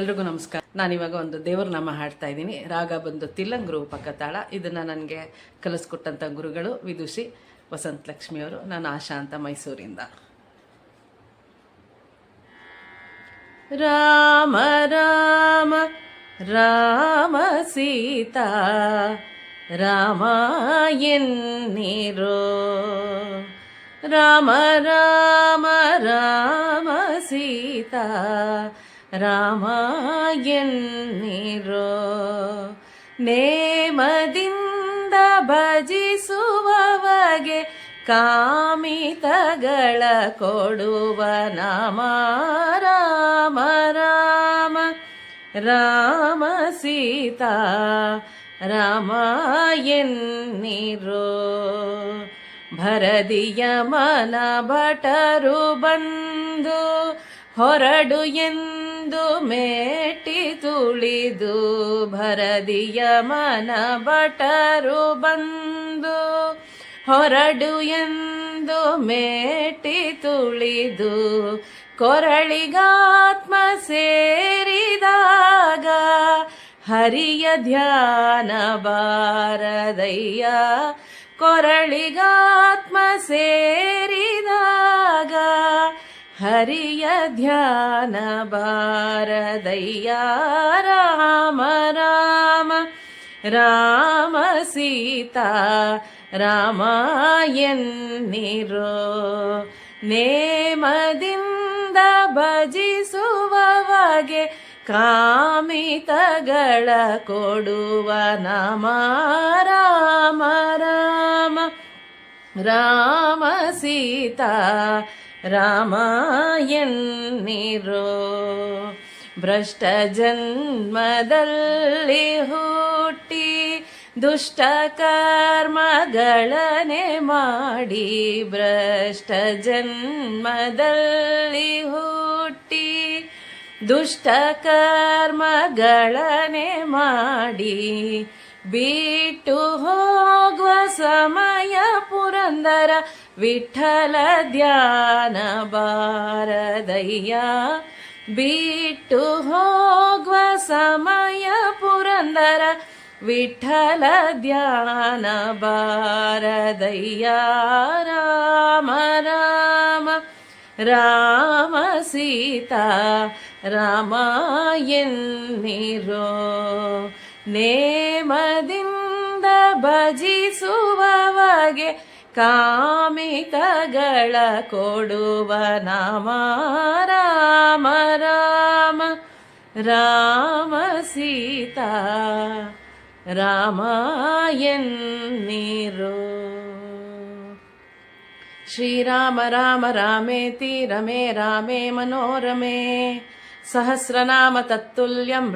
ಎಲ್ರಿಗೂ ನಮಸ್ಕಾರ. ನಾನಿವಾಗ ಒಂದು ದೇವ್ರ ನಾಮ ಹಾಡ್ತಾ ಇದ್ದೀನಿ. ರಾಗ ಬಂದು ತಿಲ್ಲಂಗ್ ರೂಪಕ ತಾಳ. ಇದನ್ನ ನನಗೆ ಕಲಿಸ್ಕೊಟ್ಟಂಥ ಗುರುಗಳು ವಿದುಷಿ ವಸಂತ ಲಕ್ಷ್ಮಿಯವರು. ನಾನು ಆಶಾ ಅಂತ ಮೈಸೂರಿಂದ. ರಾಮ ರಾಮ ರಾಮ ಸೀತಾ, ರಾಮ ಎನ್ನಿರೋ. ರಾಮ ರಾಮ ರಾಮ ಸೀತಾ ರಾಮ ಎನ್ನಿರೋ? ನೇಮದಿಂದ ಭಜಿಸುವವಗೆ ಕಾಮಿತಗಳ ಕೊಡುವ ನಾಮ ರಾಮ ರಾಮ. ರಾಮ ಸೀತಾ, ರಾಮ ಎನ್ನಿರೋ? ಭರದಿಯ ಮನ ಭಟರು ಬಂದು ಹೊರಡು ಎಂದು ಮೇಟಿ ತುಳಿದು ಭರದಿಯ ಮನ ಭಟರು ಬಂದು ಹೊರಡು ಎಂದು ಮೇಟಿ ತುಳಿದು ಕೊರಳಿಗಾತ್ಮ ಸೇರಿದಾಗ ಹರಿಯ ಧ್ಯಾನ ಬಾರದಯ್ಯ ಕೊರಳಿಗಾತ್ಮ ಸೇರಿದಾಗ ಹರಿಯ ಧ್ಯಾನ ಬಾರದಯ್ಯ ರಾಮ ರಾಮ ರಾಮ ಸೀತಾ ರಾಮ ಎನ್ನಿರೋ. ನೇಮದಿಂದ ಭಜಿಸುವವಗೆ ಕಾಮಿತಗಳ ಕೊಡುವ ನಮ ರಾಮ ರಾಮ ರಾಮ ಸೀತಾ ರಾಮ ಎನ್ನಿರೋ ಭ್ರಷ್ಟ ಜನ್ಮದಲ್ಲಿ ಹುಟ್ಟಿ ದುಷ್ಟ ಕರ್ಮಗಳನೆ ಮಾಡಿ ಭ್ರಷ್ಟ ಜನ್ಮದಲ್ಲಿ ಹುಟ್ಟಿ ದುಷ್ಟ ಕರ್ಮಗಳನೆ ಮಾಡಿ ಬಿಟ್ಟು ಹೋಗುವ ಸಮಯ ಪುರಂದರ ವಿಠಲ ಧ್ಯಾನ ಬಾರದಯ್ಯ. ಬಿಟ್ಟು ಹೋಗುವ ಸಮಯ ಪುರಂದರ. ವಿಠಲ ಧ್ಯಾನ ಬಾರದಯ್ಯ. ರಾಮ ರಾಮ ರಾಮ ಸೀತಾ, ರಾಮ ಎನ್ನಿರೋ. ನೇಮದಿಂದ ಭಜಿಸುವವಗೆ ಕಾಮಿತಗಳ ಕೊಡುವ ನಾಮ ರಾಮ ರಾಮ ರಾಮ ಸೀತಾ ರಾಮ ಎನ್ನಿರೋ ಶ್ರೀರಾಮ ರಾಮ ರಾಮೇತಿ ರಮೇ ರಾಮೇ ಮನೋರಮೆ ಸಹಸ್ರನಾಮ ತತ್ತುಲ್ಯಂ